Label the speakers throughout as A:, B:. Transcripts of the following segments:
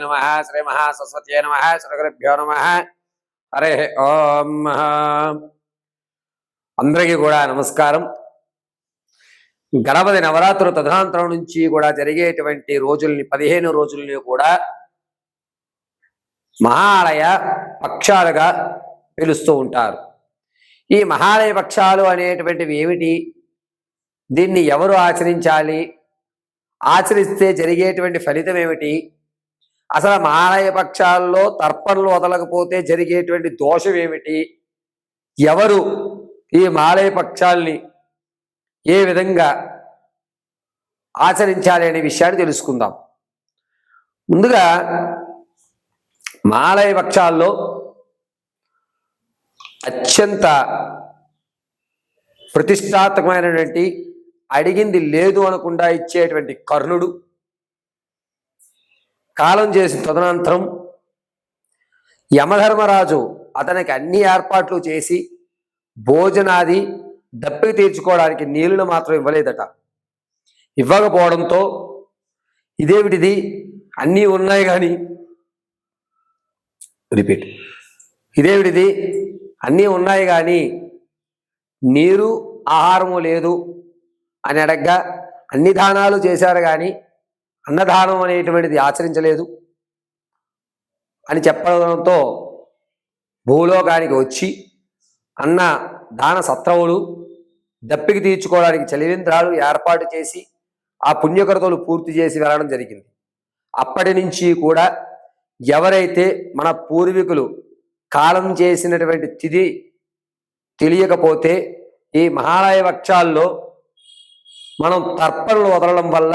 A: నమ శ్రీ మహాసరస్వతే నమ శ్రీ గురుభ్యో నమ. హరే ఓం. అందరికీ కూడా నమస్కారం. గణపతి నవరాత్రులు తదనంతరం నుంచి కూడా జరిగేటువంటి రోజుల్ని పదిహేను రోజుల్ని కూడా మహాలయ పక్షాలుగా పిలుస్తూ ఉంటారు. ఈ మహాలయ పక్షాలు అనేటువంటివి ఏమిటి? దీన్ని ఎవరు ఆచరించాలి? ఆచరిస్తే జరిగేటువంటి ఫలితం ఏమిటి? అసలు మాలయ పక్షాల్లో తర్పణలు వదలకపోతే జరిగేటువంటి దోషం ఏమిటి? ఎవరు ఈ మాలయ పక్షాల్ని ఏ విధంగా ఆచరించాలి అనే విషయాన్ని తెలుసుకుందాం. ముందుగా మాలయ పక్షాల్లో అత్యంత ప్రతిష్టాత్మకమైనటువంటి అడిగింది లేదు అనకుండా ఇచ్చేటువంటి కర్ణుడు కాలం చేసిన తదనంతరం యమధర్మరాజు అతనికి అన్ని ఏర్పాట్లు చేసి భోజనాది దప్పికి తీర్చుకోవడానికి నీళ్ళను మాత్రం ఇవ్వలేదట. ఇవ్వకపోవడంతో ఇదేమిటిది? అన్నీ ఉన్నాయి కానీ రిపీట్. ఇదేమిటిది? అన్నీ ఉన్నాయి కానీ నీరు ఆహారము లేదు అని అడగ్గా అన్ని దానాలు చేశారు కానీ అన్నదానం అనేటువంటిది ఆచరించలేదు అని చెప్పడంతో భూలోకానికి వచ్చి అన్న దాన సత్రవులు దప్పికి తీర్చుకోవడానికి చలివేంద్రాలు ఏర్పాటు చేసి ఆ పుణ్యకృతులు పూర్తి చేసి వెళ్ళడం జరిగింది. అప్పటి నుంచి కూడా ఎవరైతే మన పూర్వీకులు కాలం చేసినటువంటి తిథి తెలియకపోతే ఈ మహాలయ వక్షాల్లో మనం తర్పణలు వదలడం వల్ల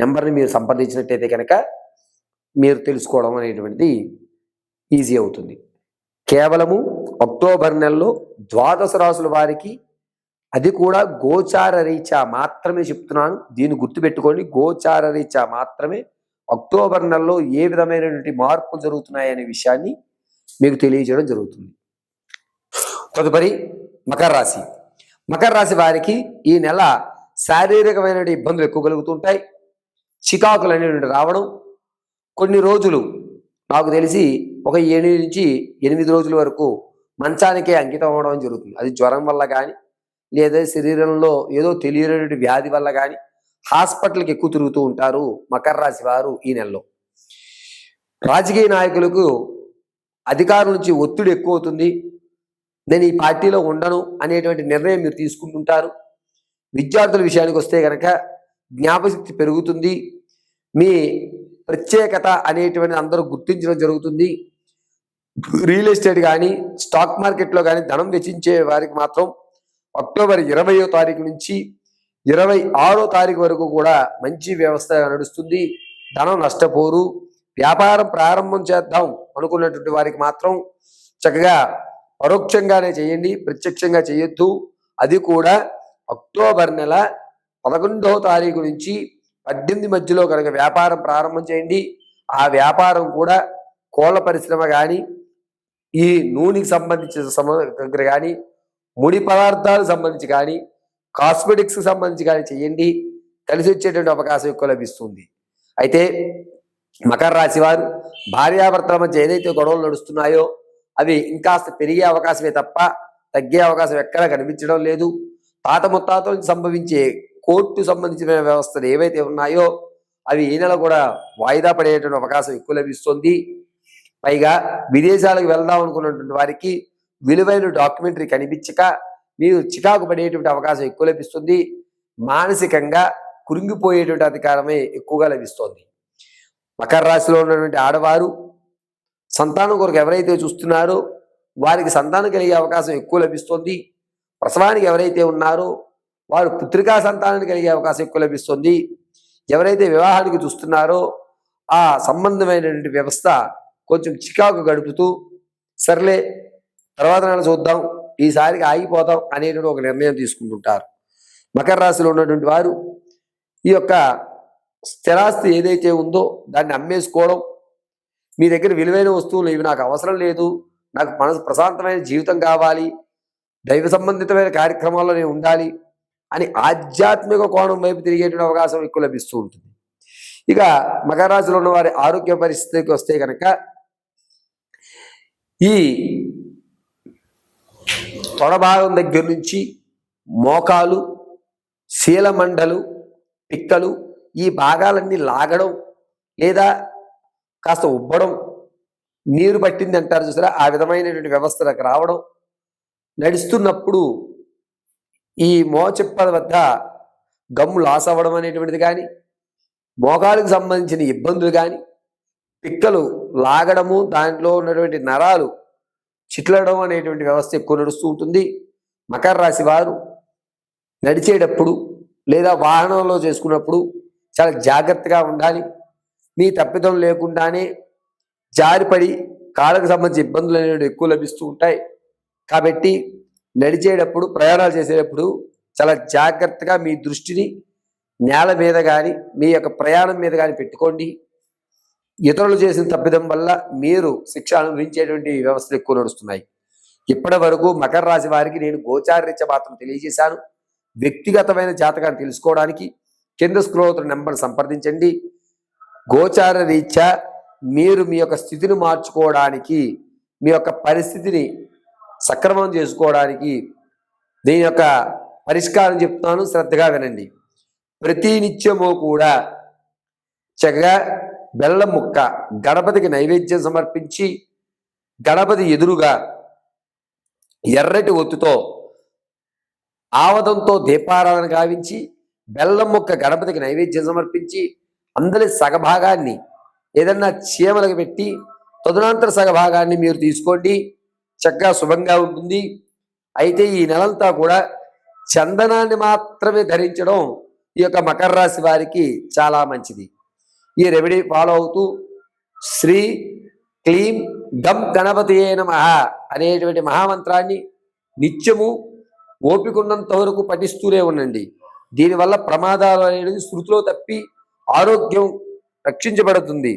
A: నెంబర్ని మీరు సంప్రదించినట్టయితే కనుక మీరు తెలుసుకోవడం అనేటువంటిది ఈజీ అవుతుంది. కేవలము అక్టోబర్ నెలలో ద్వాదశ రాసుల వారికి అది కూడా గోచార రీత్యా మాత్రమే చెప్తున్నాను. దీన్ని గుర్తుపెట్టుకోండి. గోచార రీత్యా మాత్రమే అక్టోబర్ నెలలో ఏ విధమైనటువంటి మార్పులు జరుగుతున్నాయి అనే విషయాన్ని మీకు తెలియజేయడం జరుగుతుంది. తదుపరి మకర రాశి. మకర రాశి వారికి ఈ నెల శారీరకమైన ఇబ్బందులు ఎక్కువ కలుగుతుంటాయి చికాకులు అనేటువంటి రావడం కొన్ని రోజులు నాకు తెలిసి ఒక ఏడు నుంచి ఎనిమిది రోజుల వరకు మంచానికే అంకితం అవ్వడం జరుగుతుంది. అది జ్వరం వల్ల కానీ లేదా శరీరంలో ఏదో తెలియనటువంటి వ్యాధి వల్ల కానీ హాస్పిటల్కి ఎక్కువ తిరుగుతూ ఉంటారు మకర రాశి వారు ఈ నెలలో. రాజకీయ నాయకులకు అధికారుల నుంచి ఒత్తిడి ఎక్కువ అవుతుంది నేను ఈ పార్టీలో ఉండను అనేటువంటి నిర్ణయం మీరు తీసుకుంటుంటారు. విద్యార్థుల విషయానికి వస్తే కనుక జ్ఞాపశక్తి పెరుగుతుంది. మీ ప్రత్యేకత అనేటువంటి అందరూ గుర్తించడం జరుగుతుంది. రియల్ ఎస్టేట్ కానీ స్టాక్ మార్కెట్లో కానీ ధనం వెచ్చించే వారికి మాత్రం అక్టోబర్ ఇరవయో తారీఖు నుంచి ఇరవై ఆరో తారీఖు వరకు కూడా మంచి వ్యవస్థ నడుస్తుంది. ధనం నష్టపోరు. వ్యాపారం ప్రారంభం చేద్దాం అనుకున్నటువంటి వారికి మాత్రం చక్కగా పరోక్షంగానే చేయండి ప్రత్యక్షంగా చేయొద్దు. అది కూడా అక్టోబర్ నెల పదకొండవ తారీఖు నుంచి పద్దెనిమిది మధ్యలో కనుక వ్యాపారం ప్రారంభం చేయండి. ఆ వ్యాపారం కూడా కోళ్ళ పరిశ్రమ కానీ ఈ నూనెకి సంబంధించిన సమ దగ్గర కానీ ముడి పదార్థాలకు సంబంధించి కానీ కాస్మెటిక్స్కి సంబంధించి కానీ చేయండి. కలిసి వచ్చేటువంటి అవకాశం ఎక్కువ లభిస్తుంది. అయితే మకర రాశి వారు భార్యాభర్తల మధ్య ఏదైతే గొడవలు నడుస్తున్నాయో అవి ఇంకాస్త పెరిగే అవకాశమే తప్ప తగ్గే అవకాశం ఎక్కడా కనిపించడం లేదు. తాత ముత్తాతల నుంచి సంభవించే కోర్టు సంబంధించిన వ్యవస్థలు ఏవైతే ఉన్నాయో అవి ఈ నెల కూడా వాయిదా పడేటువంటి అవకాశం ఎక్కువ లభిస్తుంది. పైగా విదేశాలకు వెళ్దాం అనుకున్నటువంటి వారికి విలువైన డాక్యుమెంటరీ కనిపించక మీరు చికాకు పడేటువంటి అవకాశం ఎక్కువ లభిస్తుంది. మానసికంగా కురింగిపోయేటువంటి అధికారమే ఎక్కువగా లభిస్తోంది. మకర రాశిలో ఉన్నటువంటి ఆడవారు సంతానం కొరకు ఎవరైతే చూస్తున్నారో వారికి సంతానం కలిగే అవకాశం ఎక్కువ లభిస్తుంది. ప్రసవానికి ఎవరైతే ఉన్నారో వారు పుత్రికా సంతానాన్ని కలిగే అవకాశం ఎక్కువ లభిస్తుంది. ఎవరైతే వివాహానికి చూస్తున్నారో ఆ సంబంధమైనటువంటి వ్యవస్థ కొంచెం చికాకు గడుపుతూ సర్లే తర్వాత నెల చూద్దాం ఈసారికి ఆగిపోతాం అనేటువంటి ఒక నిర్ణయం తీసుకుంటుంటారు. మకర రాశిలో ఉన్నటువంటి వారు ఈ యొక్క స్థిరాస్తి ఏదైతే ఉందో దాన్ని అమ్మేసుకోవడం మీ దగ్గర విలువైన వస్తువులు ఇవి నాకు అవసరం లేదు నాకు మనసు ప్రశాంతమైన జీవితం కావాలి దైవ సంబంధితమైన కార్యక్రమాల్లో నేను ఉండాలి అని ఆధ్యాత్మిక కోణం వైపు తిరిగేటువంటి అవకాశం ఎక్కువ లభిస్తూ ఉంటుంది. ఇక మకర రాశిలో ఉన్న వారి ఆరోగ్య పరిస్థితికి వస్తే కనుక ఈ తొడభాగం దగ్గర నుంచి మోకాలు శీలమండలు పిక్కలు ఈ భాగాలన్నీ లాగడం లేదా కాస్త ఉబ్బడం నీరు పట్టింది అంటారు చూసారా? ఆ విధమైనటువంటి వ్యవస్థలకు రావడం నడుస్తున్నప్పుడు ఈ మోచిప్పల వద్ద గమ్ము లాస్ అవ్వడం అనేటువంటిది కానీ మోకాలకు సంబంధించిన ఇబ్బందులు కానీ పిక్కలు లాగడము దాంట్లో ఉన్నటువంటి నరాలు చిట్లడం అనేటువంటి వ్యవస్థ ఎక్కువ నడుస్తూ ఉంటుంది. మకర రాశి వారు నడిచేటప్పుడు లేదా వాహనంలో చేసుకున్నప్పుడు చాలా జాగ్రత్తగా ఉండాలి. మీ తప్పిదం లేకుండానే జారిపడి కాళ్ళకు సంబంధించిన ఇబ్బందులు అనేవి ఎక్కువ లభిస్తూ ఉంటాయి. కాబట్టి నడిచేటప్పుడు ప్రయాణాలు చేసేటప్పుడు చాలా జాగ్రత్తగా మీ దృష్టిని నేల మీద కానీ మీ యొక్క ప్రయాణం మీద కానీ పెట్టుకోండి. ఇతరులు చేసిన తప్పిదం వల్ల మీరు శిక్ష అనుభవించేటువంటి వ్యవస్థలు ఎక్కువ నడుస్తున్నాయి. ఇప్పటి వరకు మకర రాశి వారికి నేను గోచారరీత్య మాత్రం తెలియజేశాను. వ్యక్తిగతమైన జాతకాన్ని తెలుసుకోవడానికి కింద స్క్రోల్ నెంబర్ సంప్రదించండి. గోచార రీత్యా మీరు మీ యొక్క స్థితిని మార్చుకోవడానికి మీ యొక్క పరిస్థితిని సక్రమం చేసుకోవడానికి దీని యొక్క పరిష్కారం చెప్తాను శ్రద్ధగా వినండి. ప్రతి నిత్యము కూడా చక్కగా బెల్లం ముక్క గణపతికి నైవేద్యం సమర్పించి గణపతి ఎదురుగా ఎర్రటి ఒత్తుతో ఆవదంతో దీపారాధన గావించి బెల్లం ముక్క గణపతికి నైవేద్యం సమర్పించి అందరి సగభాగాన్ని ఏదన్నా చీమలకు పెట్టి తదునంతర సగభాగాన్ని మీరు తీసుకోండి. చక్కగా శుభంగా ఉంటుంది. అయితే ఈ నెలంతా కూడా చందనాన్ని మాత్రమే ధరించడం ఈ యొక్క మకర రాశి వారికి చాలా మంచిది. ఈ రెమెడీ ఫాలో అవుతూ శ్రీ క్లీం గం గణపతి నమ అనేటువంటి మహామంత్రాన్ని నిత్యము ఓపికన్నంత వరకు పఠిస్తూనే ఉండండి. దీనివల్ల ప్రమాదాలు అనేది శృతిలో తప్పి ఆరోగ్యం రక్షించబడుతుంది.